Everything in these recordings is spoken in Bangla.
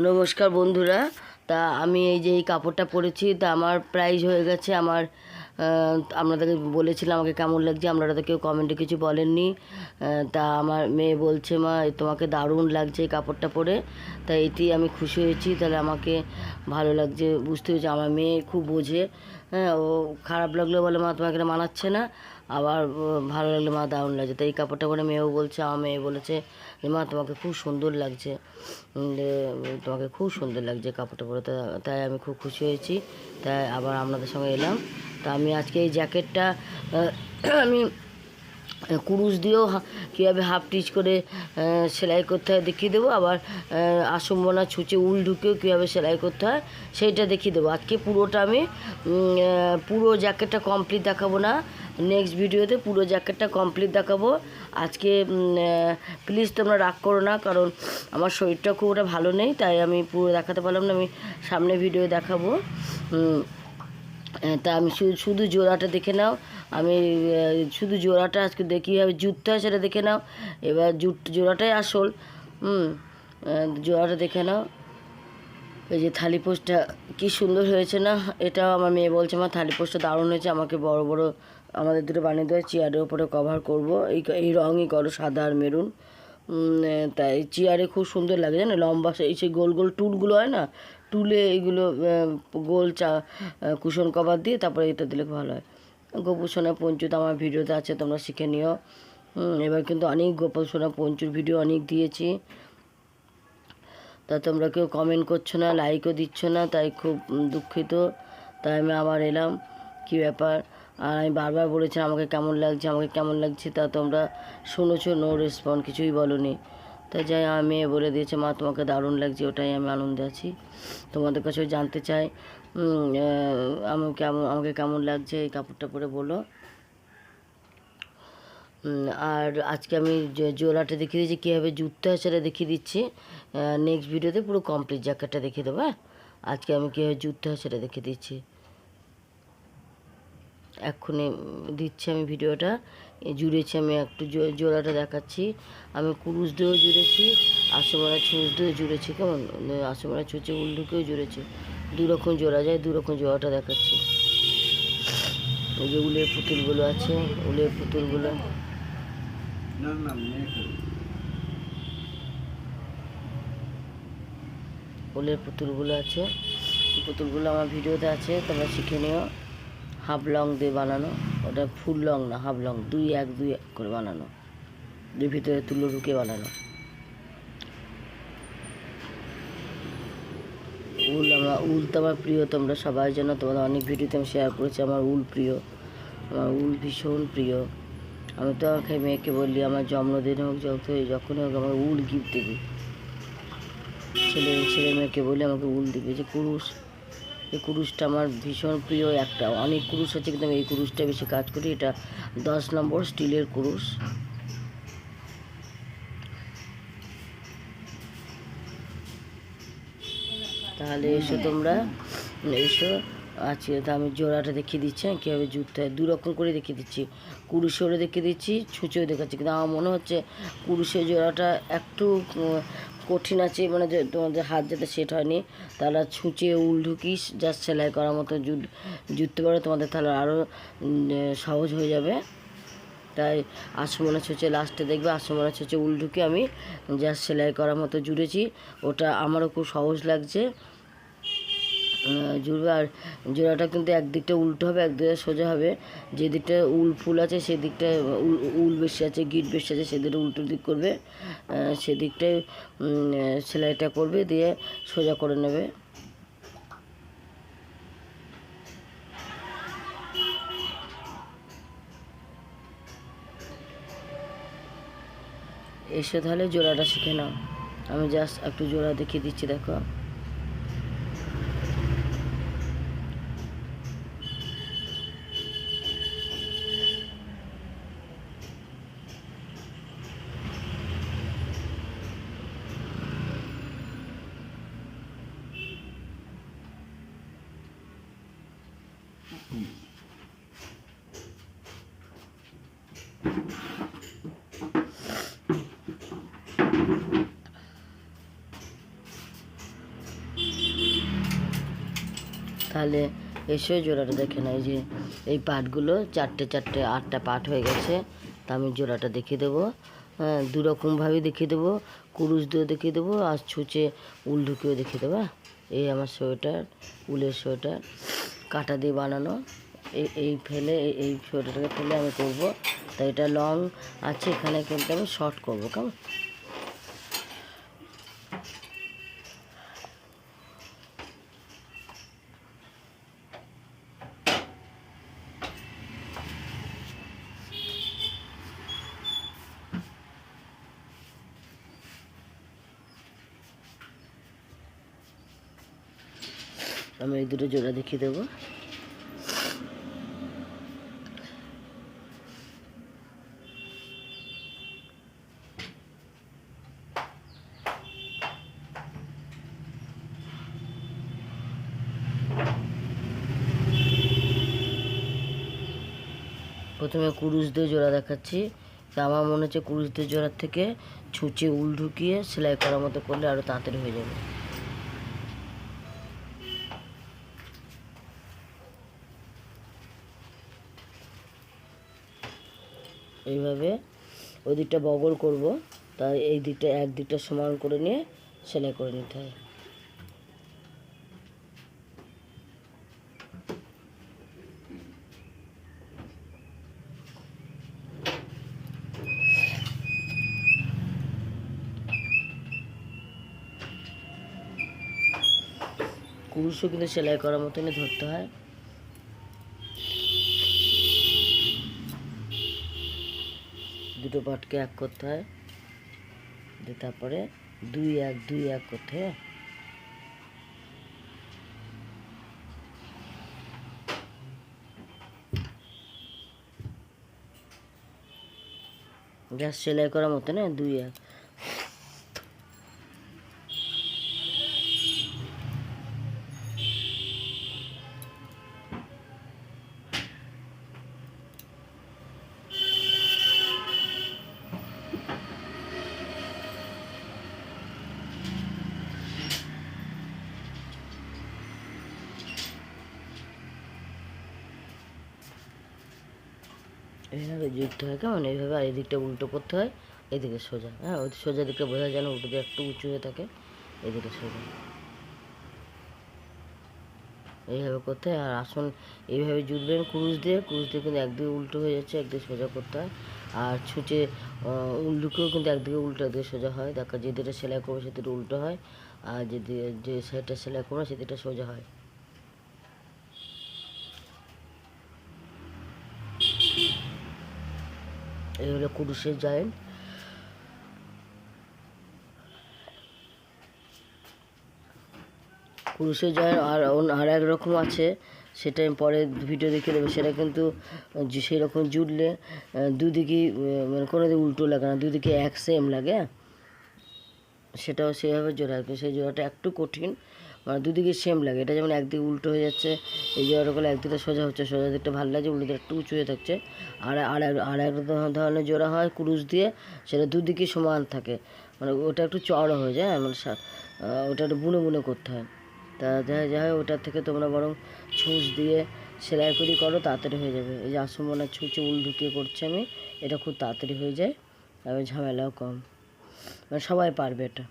নমস্কার বন্ধুরা। তা আমি এই যে এই কাপড়টা পরেছি, তা আমার প্রাইস হয়ে গেছে আমার আপনাদেরকে বলেছিলাম আমাকে কেমন লাগছে আপনারা তো কেউ কমেন্টে কিছু বলেননি। তা আমার মেয়ে বলছে, মা তোমাকে দারুণ লাগছে এই কাপড়টা পরে। তা এতেই আমি খুশি হয়েছি, তাহলে আমাকে ভালো লাগছে, বুঝতে হয়েছে আমার মেয়ে খুব বোঝে। হ্যাঁ ও খারাপ লাগলে বলে, মা, তোমাকে এটা মানাচ্ছে না। আবার ভালো লাগলে, মা, দারুণ লাগছে। তাই এই কাপড়টা পরে মেয়েও বলছে, আমার মেয়ে বলেছে মা, তোমাকে খুব সুন্দর লাগছে। তোমাকে খুব সুন্দর লাগছে কাপড়টা পরে। তাই আমি খুব খুশি হয়েছি। তাই আবার আপনাদের সঙ্গে এলাম। তা আমি আজকে এই জ্যাকেটটা আমি, কুরুশ দিয়েও কীভাবে হাফ টিচ করে সেলাই করতে হয় দেখিয়ে দেবো। আবার আসম্বনা ছুঁচে উল ঢুকেও কীভাবে সেলাই করতে হয় সেইটা দেখিয়ে দেবো। আজকে পুরোটা আমি পুরো জ্যাকেটটা কমপ্লিট দেখাবো না। নেক্সট ভিডিওতে পুরো জ্যাকেটটা কমপ্লিট দেখাবো। আজকে প্লিজ তোমরা রাগ করো না, কারণ আমার শরীরটা খুব একটা ভালো নেই, তাই আমি পুরো দেখাতে পারলাম না, আমি সামনে ভিডিও দেখাবো। তা আমি শুধু জোড়াটা দেখে নাও। আমি শুধু জোড়াটা আজকে দেখি জুততে হয় সেটা দেখে নাও। এবার জুট জোড়াটাই আসল। হুম জোড়াটা দেখে নাও। এই যে থালি পোস্টটা কী সুন্দর হয়েছে না? এটাও আমার মেয়ে বলছে আমার থালি পোস্টটা দারুণ হয়েছে, আমাকে বড় বড় আমাদের দুটো বানিয়ে দেওয়া চেয়ারের ওপরে কভার করব। এই এই রঙই করো, সাদা আর মেরুন। তাই চেয়ারে খুব সুন্দর লাগে, জানো? লম্বা সেই সেই গোল গোল টুলগুলো হয় না? টুলে এগুলো গোল চা কুশন কভার দিয়ে তারপরে এটা দিলে ভালো হয়। গোপুসোনা পঞ্চু তো আমার ভিডিওতে আছে, তোমরা শিখে নিও। এবার কিন্তু অনেক গোপুসোনা পঞ্চুর ভিডিও অনেক দিয়েছি। তা তোমরা কেউ কমেন্ট করছ না লাইকও দিচ্ছ না, তাই খুব দুঃখিত। তাই আমি আবার এলাম, কি ব্যাপার? আর আমি বারবার বলেছি আমাকে কেমন লাগছে, আমাকে কেমন লাগছে, তা তোমরা শুনেছো নো রেসপন্স কিছুই বলনি। তাই যাই, আমার মেয়ে বলে দিয়েছে, মা, তোমাকে দারুণ লাগছে, ওটাই আমি আনন্দে আছি। তোমাদের কাছেও জানতে চাই আমি কেমন, আমাকে কেমন লাগছে, এই কাপড়টা পরে বলো। আর আজকে আমি জোড়াটা দেখিয়ে দিচ্ছি কীভাবে জুততে হয় সেটা দেখিয়ে দিচ্ছি। নেক্সট ভিডিওতে পুরো কমপ্লিট জ্যাকেটটা দেখিয়ে দেবো হ্যাঁ? আজকে আমি কীভাবে জুততে হয় সেটা দেখিয়ে দিচ্ছি। এক্ষুনি দিচ্ছি আমি ভিডিওটা জুড়েছি আমি একটু জোড়াটা দেখাচ্ছি। আমি কুরুশ দিয়েও জুড়েছি আশোমারা ছুঁচ দিয়েও জুড়েছি, কেমন? আশোমারা ছুঁচে উল ঢুকেও জুড়েছি। দু রকম জোড়া যায়, দু রকম জোড়াটা দেখাচ্ছি। ওই যে উলের পুতুলগুলো আছে, উলের পুতুলগুলো। উলের পুতুলগুলো আছে। পুতুলগুলো আমার ভিডিওতে আছে, তোমরা শিখে নিও। হাফ লং দিয়ে বানানো, ওটা ফুল লং না হাফ লং দুই এক দুই এক করে বানানো। দুই ভিতরে তুলো ঢুকে বানানো। উল আমার, উল তো আমার প্রিয়, তোমরা সবাই জানো, তোমাদের অনেক ভিডিওতে আমি শেয়ার করেছি, আমার উল প্রিয়। আমার উল ভীষণ প্রিয়। আমি তো আমাকে মেয়েকে বললি, আমার জন্মদিন হোক, যত যখনই হোক, আমার উল গিফট দিবি। ছেলে ছেলে মেয়েকে বলি আমাকে উল দিবে। যে কুরুশ এই কুরুশটা আমার ভীষণ প্রিয় একটা। অনেক কুরুশ আছে কিন্তু আমি এই কুরুশটা বেশি কাজ করি। এটা দশ নম্বর স্টিলের কুরুশ। তাহলে এসো তোমরা এসো। আজকে তো আমি জোড়াটা দেখিয়ে দিচ্ছি হ্যাঁ, কীভাবে জুততে হয়। দু রকম করে দেখিয়ে দিচ্ছি। কুরুশেরও দেখিয়ে দিচ্ছি ছুঁচেও দেখাচ্ছি। কিন্তু আমার মনে হচ্ছে কুরুশের জোড়াটা একটু কঠিন আছে মানে যে তোমাদের হাত যাতে সেট হয়নি, তাহলে ছুঁচে উল ঢুকিস যা সেলাই করার মতো জুট জুটতে পারো তোমাদের তাহলে আরও সহজ হয়ে যাবে। তাই আসমনা ছুঁচে লাস্টে দেখবে, আসমনা ছুঁচে উল ঢুকে আমি যা সেলাই করার মতো জুড়েছি। ওটা আমারও খুব সহজ লাগছে। জুড়বে আর জোড়াটা কিন্তু একদিকটা উল্টো হবে, একদিকটা সোজা হবে। যে দিকটা উল ফুল আছে সেদিকটা উল বেশি আছে, গিট বেশি আছে সেদিকটা উল্টো দিক করবে। সেদিকটায় সেলাইটা করবে, দিয়ে সোজা করে নেবে। এসে তাহলে জোড়াটা শিখে নাও। আমি জাস্ট একটু জোড়া দেখিয়ে দিচ্ছি, দেখো। তাহলে এসে জোড়াটা দেখে নাই যে এই পাটগুলো চারটে চারটে আটটা পাট হয়ে গেছে। তা আমি জোড়াটা দেখিয়ে দেবো। হ্যাঁ দুরকমভাবে দেখিয়ে দেবো কুরুশ দিয়েও দেখিয়ে দেবো, আর ছুঁচে উল ঢুকিয়েও দেখিয়ে দেবো হ্যাঁ? এই আমার সোয়েটার, উলের সোয়েটার, কাটা দিয়ে বানানো। এই এই ফেলে, এই- সোয়েটারটাকে ফেলে আমি করব। তাই এটা লং আছে, এখানে কিন্তু আমি শর্ট করব, কেমন? আমি এই দুটো জোড়া দেখিয়ে দেবো। প্রথমে কুরুশ দিয়ে জোড়া দেখাচ্ছি। আমার মনে হচ্ছে কুরুশ দিয়ে জোড়ার থেকে ছুঁচে উল ঢুকিয়ে সেলাই করার মতো করলে আরও তাড়াতাড়ি হয়ে যাবে। এইভাবে ওই দিকটা বগল করব, তাই এই দিকটা এক দিকটা সমান করে নিয়ে সেলাই করে নিতে হয়। কুরুশও কিন্তু সেলাই করার মতনই ধরতে হয়। দুটো পাটকে এক করতে হয়। দিয়ে তারপরে দুই এক দুই এক করতে হয়। গ্যাস সেলাই করার মতো না? দুই এক। এইভাবে যুক্ত হয়, কেমন? এইভাবে আর এদিকটা উল্টো করতে হয়, এদিকে সোজা। হ্যাঁ ওই সোজা দিকটা বোঝা যায় না একটু উঁচু হয়ে থাকে, এদিকে সোজা। এইভাবে করতে হয়, আর আসন, এইভাবে জুড়বেন কুরুশ দিয়ে কুরুশ দিয়ে কিন্তু একদিকে উল্টো হয়ে যাচ্ছে, একদিকে সোজা করতে হয়। আর ছুঁচে উল্টোকেও কিন্তু একদিকে উল্টো, একদিকে সোজা হয়। দেখা যে দিকটা সেলাই করবে সেদিকে উল্টো হয়, আর যদি যে সাইডটা সেলাই করবে সেদিকটা সোজা হয়। এই হলো কুরুশের জয়েন্ট কুরুশের জয়েন্ট আর আর এক রকম আছে সেটা আমি পরে ভিডিও দেখে দেবো সেটা কিন্তু সেই রকম জুড়লে আহ, দুদিকেই মানে কোনো দিকে উল্টো লাগে না দুদিকে এক সেম লাগে? সেটাও সেভাবে জোড়া সেই জোড়াটা একটু কঠিন মানে দুদিকে সেম লাগে। এটা যেমন একদিকে উল্টো হয়ে যাচ্ছে, এই জোড়াটা করলে একদিকে সোজা হচ্ছে, সোজা দিকটা ভালো লাগছে উল্টো দিকটা একটু উঁচু হয়ে থাকছে। আর আর এক- আর এক ধরনের জোড়া হয় কুরুশ দিয়ে, সেটা দুদিকে সমান থাকে। মানে ওটা একটু চড়া হয়ে যায় মানে ওটা একটু বুনে বুনে করতে হয়। তা যাই যাই ওটার থেকে তোমরা বরং ছুঁচ দিয়ে সেলাই করি করো, তাড়াতাড়ি হয়ে যাবে। এই যে আসমনা ছুঁচে উল ঢুকিয়ে করছি আমি, এটা খুব তাড়াতাড়ি হয়ে যায় আর ঝামেলাও কম। মানে সবাই পারবে এটা।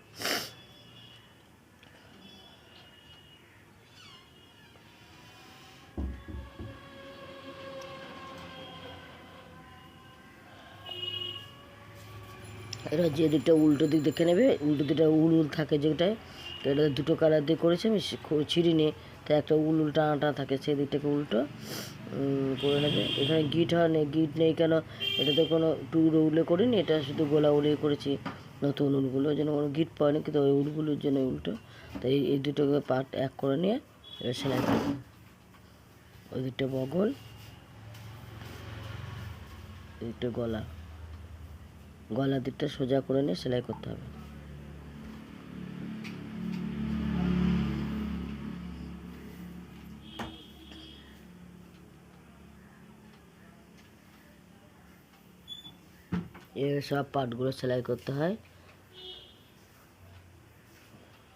এটা যে দিকটা উল্টো দিক দেখে নেবে, উল্টো দিকটা উল উল থাকে যেটায় তো এটা দুটো কালার দিয়ে করেছি, আমি ছিঁড়ি নিয়ে তাই একটা উল উল টানা টানা থাকে, সেই দিকটাকে উল্টো করে নেবে। এখানে গিট হয় নেই গিট নেই কেন এটাতে কোনো টুকরো উলে করিনি, এটা শুধু গোলা উলে করেছি, নতুন উলগুলো, যেন কোনো গিট পায়নি কিন্তু ওই উলগুলোর জন্য উল্টো। তাই এই দুটোকে পার্ট এক করে নিয়ে এবার সেলাই করব ওই দুটো বগল দুটো গলা। গলা দিকটা সোজা করে নিয়ে সেলাই করতে হবে। এ সব পার্টগুলো সেলাই করতে হয়।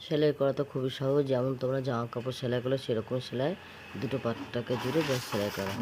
সেলাই করা তো খুবই সহজ, যেমন তোমরা জামা কাপড় সেলাই করলে সেরকম সেলাই, দুটো পাটটাকে জুড়ে ব্যাস সেলাই করা।